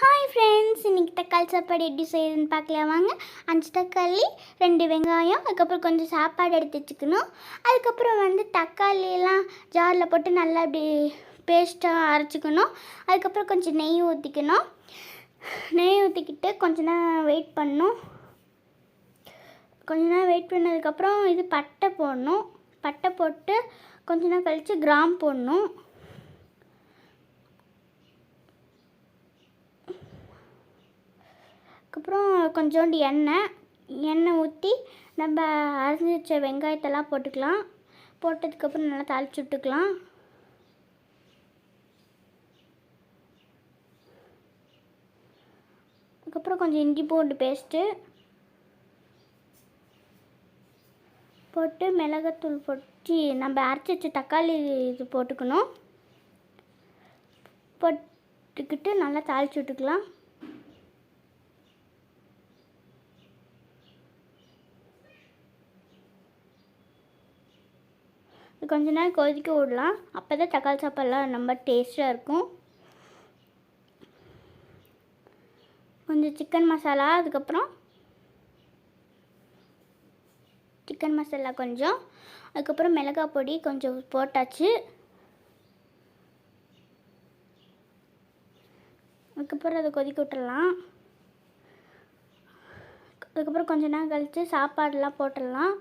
Hi friends இன்றைக்கி தக்காளி சாப்பாடு எப்படி செய்யுதுன்னு பார்க்கலாம். வாங்க அஞ்சு தக்காளி ரெண்டு வெங்காயம் அதுக்கப்புறம் கொஞ்சம் சாப்பாடு எடுத்து வச்சுக்கணும். அதுக்கப்புறம் வந்து தக்காளியெல்லாம் ஜாரில் போட்டு நல்லா இப்படி பேஸ்ட்டாக அரைச்சிக்கணும். அதுக்கப்புறம் கொஞ்சம் நெய் ஊற்றிக்கணும் நெய் ஊற்றிக்கிட்டு கொஞ்ச நேரம் வெயிட் பண்ணணும். கொஞ்ச நேரம் வெயிட் பண்ணதுக்கப்புறம் இது பட்டை போடணும். பட்டை போட்டு கொஞ்ச நேரம் கழித்து கிராம் போடணும். அதுக்கப்புறம் கொஞ்சோண்டு எண்ணெய் எண்ணெய் ஊற்றி நம்ம அரைஞ்சி வச்ச வெங்காயத்தெல்லாம் போட்டுக்கலாம். போட்டதுக்கப்புறம் நல்லா தாளிச்சு விட்டுக்கலாம். அதுக்கப்புறம் கொஞ்சம் இஞ்சி பூண்டு பேஸ்ட்டு போட்டு மிளகாத்தூள் போட்டு நம்ம அரைச்சி வச்ச தக்காளி இது போட்டுக்கணும். போட்டுக்கிட்டு நல்லா தாளிச்சு விட்டுக்கலாம். கொஞ்ச நேரம் கொதிக்க விடலாம். அப்போ தான் தக்காளி சாப்பாடுலாம் ரொம்ப டேஸ்ட்டாக இருக்கும். கொஞ்சம் சிக்கன் மசாலா அதுக்கப்புறம் சிக்கன் மசாலா கொஞ்சம். அதுக்கப்புறம் மிளகாய் பொடி கொஞ்சம் போட்டாச்சு. அதுக்கப்புறம் அதை கொதிக்க விட்டுடலாம். அதுக்கப்புறம் கொஞ்ச நேரம் கழித்து சாப்பாடெலாம் போட்டுடலாம்.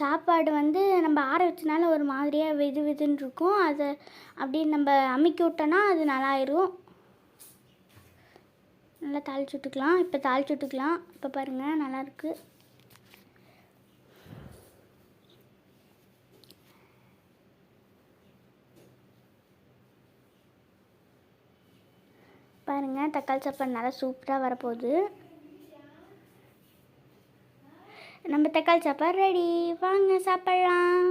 சாப்பாடு வந்து நம்ம ஆற வச்சனால ஒரு மாதிரியாக வெது வெதுன்னு இருக்கும். அதை அப்படியே நம்ம அமுக்கி விட்டோன்னா அது நல்லாயிரும். நல்லா தாளிச்சு விட்டுக்கலாம். இப்போ தாளிச்சு விட்டுக்கலாம். இப்போ பாருங்கள் நல்லாயிருக்கு. பாருங்கள் தக்காளி சாப்பாடு நல்லா சூப்பராக வரப்போகுது. நம்ம தக்காளி சாப்பாடு ரெடி வாங்க சாப்பிட்லாம்.